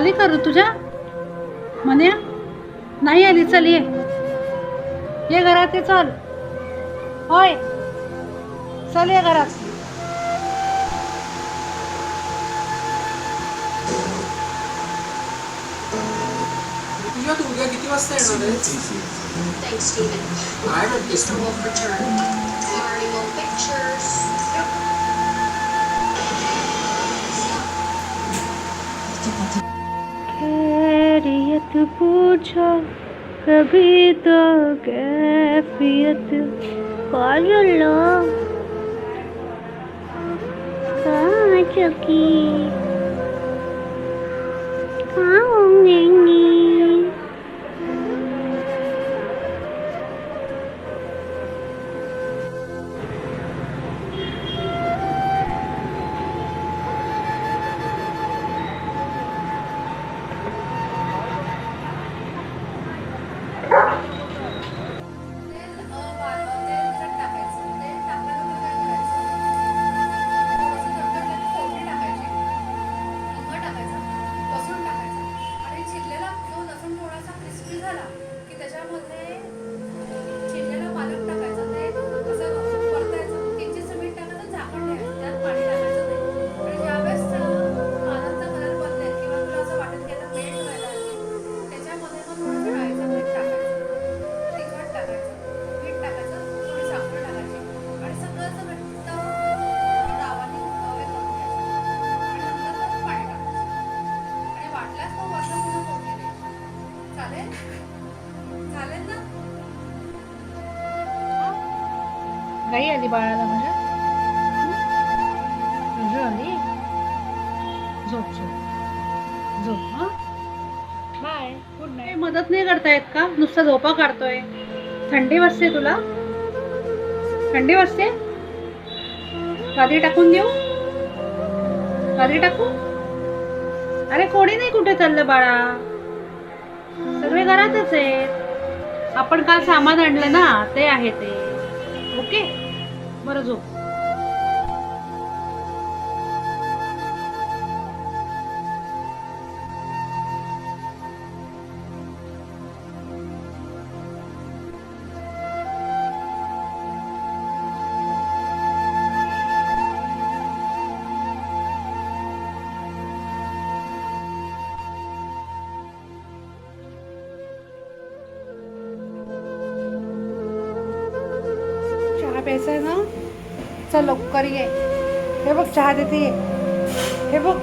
आली का ऋतुजा म्हण्या नाही आली चल ये. ये घरात ये चल. होय. चल ये घरात. तुझ्या तू उद्या किती वाजता येणार आहे खैरियत पूछो कभी तो कैफियत। लो कहाँ चुकी? कहाँ होंगे आली बाळाला माझ्या तुझी आली झोप झोप. झोप हा? बाय. गुड नाईट मदत नाही करतायत का? नुसता झोपा काढतोय. थंडी बसते तुला? थंडी वाजते गादी टाकून देऊ? गादी टाकू? अरे कोणी नाही कुठे चाललं बाळा? सगळे घरातच आहेत. आपण काल सामान आणलं ना ते आहे ते. ओके? बरं झोप लवकर ये हे बघ चहा देते ये. हे बघ.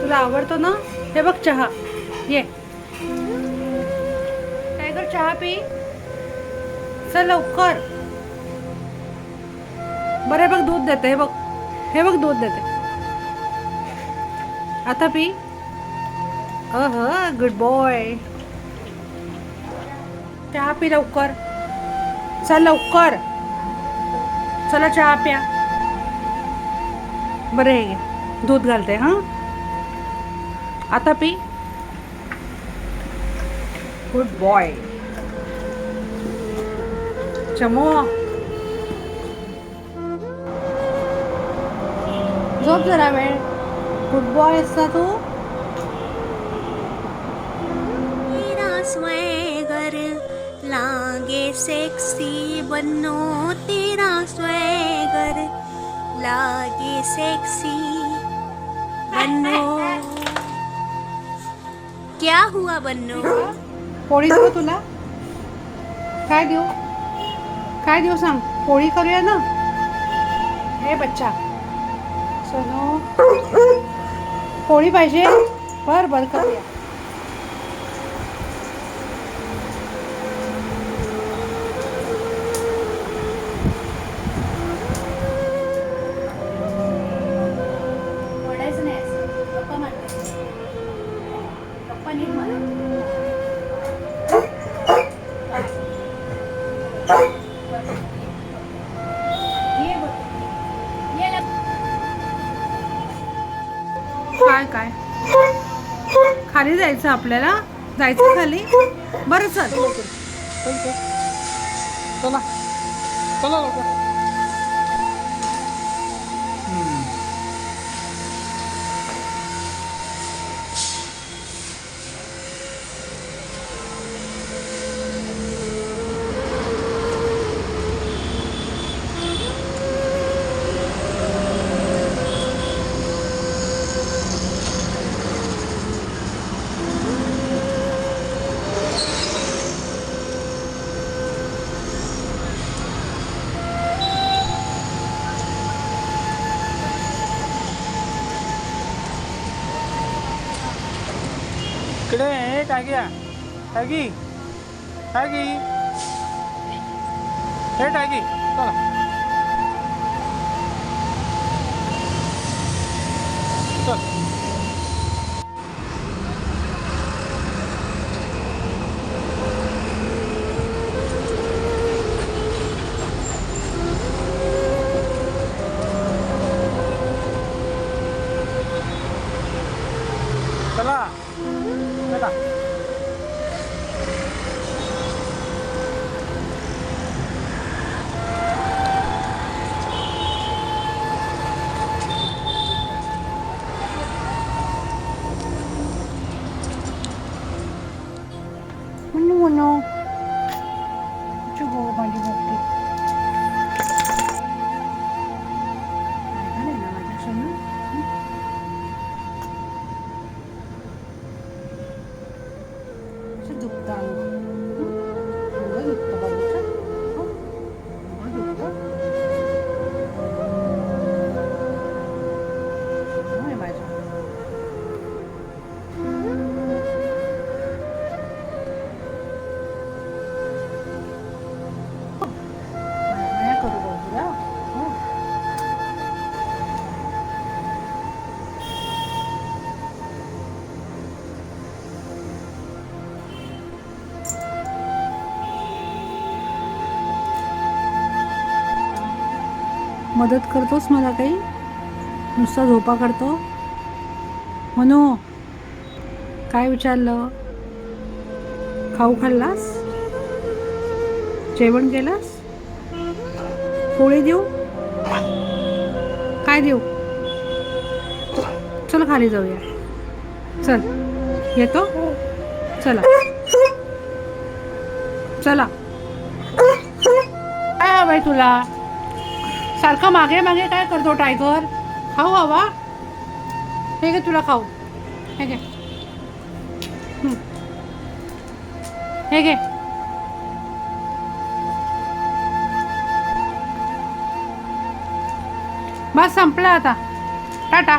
तुला आवडतो ना? हे बघ चहा. ये. काय कर चहा पी? चल लवकर. बरं हे बघ दूध देते हे बघ. हे बघ दूध देते. आता पी. ह गुड बॉय चहा पी लवकर. चल लवकर. चला चहा प्या. बरं दूध घालते हां? आता पी. Good boy चमो. झोप जरा वेळ. गुड बॉय असता तू? तेरा स्वैगर लागे सेक्सी बनो तेरा स्वैगर लागे सेक्सी बन्नो। क्या हुआ बन्नो? पोळी देऊ तुला? काय देऊ? काय देऊ सांग? पोळी करूया ना? हे बच्चा. सोनू. पोळी पाहिजे? बर बर करूया. काय काय? खाली जायचं आपल्याला? जायचं खाली? बरं चल. चला. चला लवकर. इकडे हे टाक्या टाकी टाकी हे टाकी चला. मदत करतोस मला काही? नुसता झोपा काढतो? म्हणू काय विचारलं? खाऊ खाल्लास? जेवण केलंस? पोळी देऊ? काय देऊ? चल खाली जाऊया. चल. येतो? चला. चला. काय हवंय तुला. सारखं मागे मागे काय करतो टायगर खाऊ हवा. हे घे तुला खाऊ. हे घे. हे घे. बस संपलं आता. टाटा.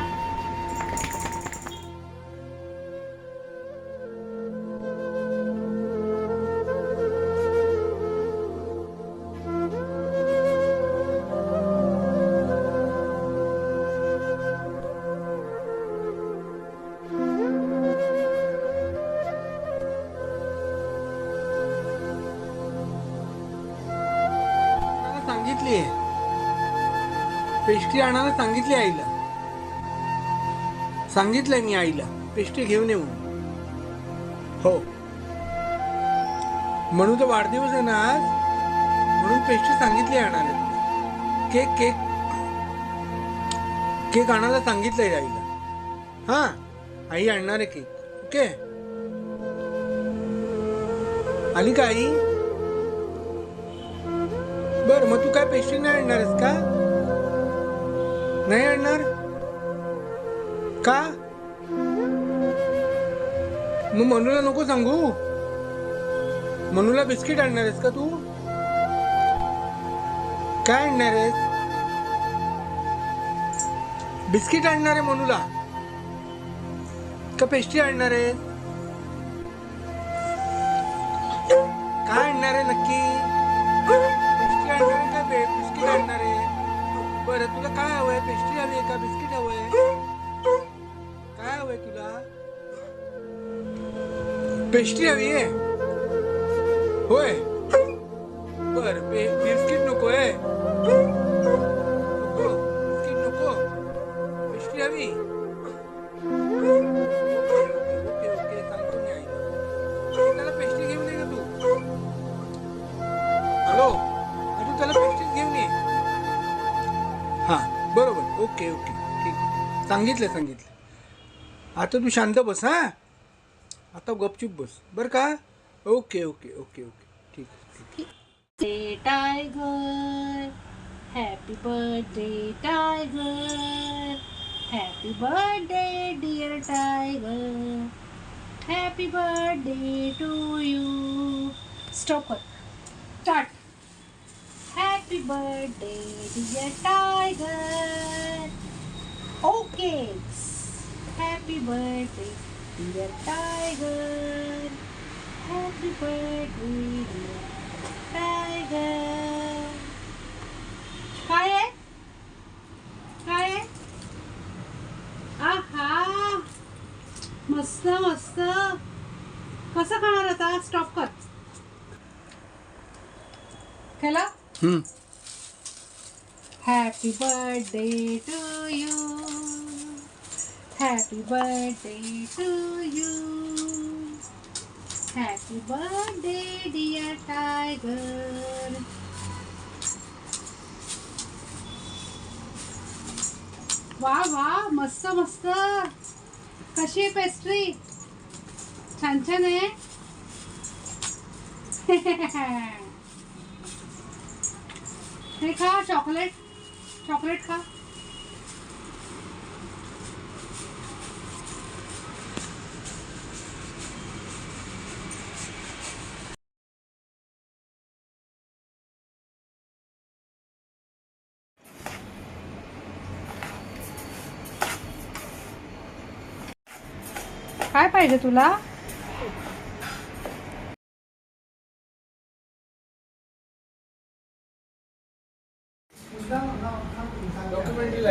सांगितली पेस्ट्री आणायला सांगितली आईला. सांगितलंय मी आईला पेस्ट्री घेऊन येऊ हो. म्हणून तर वाढदिवस आहे ना आज म्हणून पेस्ट्री सांगितली आणायला. Cake cake. केक आणायला सांगितलंय आईला. हा आई आणणार आहे केक. ओके? आली का आई? बर मग तू काय पेस्ट्री नाही आणणार आहेस का? नाही आणणार? का? मग मनूला नको सांगू. मनूला बिस्किट आणणार आहेस का तू? काय आणणार आहेस बिस्किट आणणार आहे मनूला. का पेस्ट्री आणणार आहे? काय आणणार आहे नक्की? बरं तुला काय हवंय? पेस्ट्री हवी आहे का? बिस्किट हवंय? काय हवंय तुला? पेस्ट्री हवी आहे? होय. बर बिस्किट नको सांगितलं सांगितलं आता तू शांत बस हा आता गपचूप बस बरं का ओके ओके ओके ओके ठीक ठीक Birthday Tiger, happy birthday Tiger, happy birthday dear Tiger, happy birthday to you. Stop कर. Start. Happy birthday dear Tiger. Okay. Happy birthday. काय आहे काय आहे आहा मस्त मस्त कसं खाणार आता स्टॉप कर हम्म. Happy birthday to you happy birthday to you happy birthday dear tiger वा वा मस्त मस्त. कशी आहे पेस्ट्री छान छान आहे. हे खा चॉकलेट चॉकलेट खा. काय पाहिजे तुला? डॉक्युमेंटरी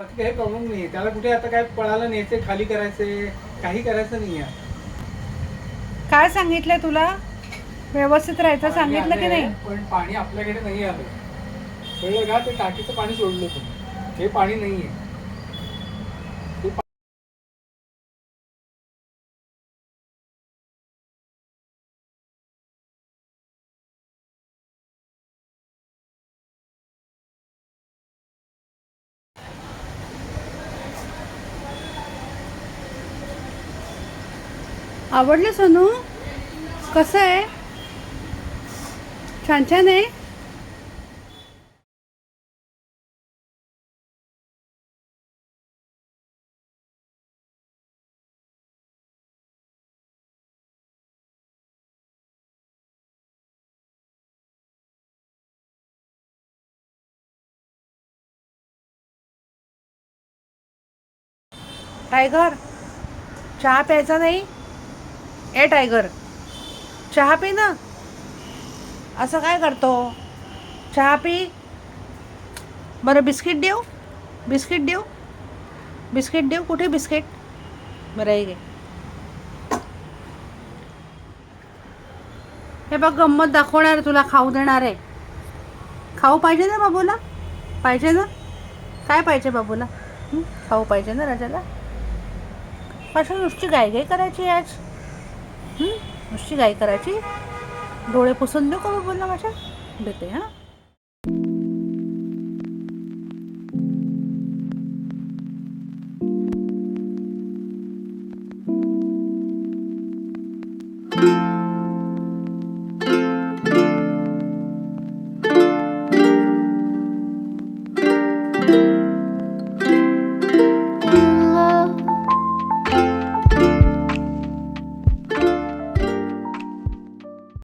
बाकी काही प्रॉब्लेम नाही त्याला कुठे आता काय पळायला न्यायचे खाली करायचे काही करायचं नाही आहे काय सांगितलंय तुला? व्यवस्थित राहायचं सांगितलं की नाही? पण पाणी आपल्याकडे नाही आलं कळलं का ते टाकीचं पाणी सोडलं तुम्ही. हे पाणी नाही आहे आवडलं सोनू? कसं आहे? छान छान आहे. टायगर चहा प्यायचा नाही? ए टायगर चहा पी ना. असं काय करतो? चहा पी. बरं बिस्किट देऊ? बिस्किट देऊ? बिस्किट देऊ? कुठे बिस्किट? बरं हे घे. हे बघ गंमत दाखवणार तुला खाऊ देणार आहे. खाऊ पाहिजे ना बाबूला? पाहिजे ना? काय पाहिजे बाबूला? खाऊ पाहिजे ना राजाला? कशा नुसती गाय करायची आज. नुसती गाय करायची? डोळे पुसून देऊ का बोलणं माझ्या? देते हां?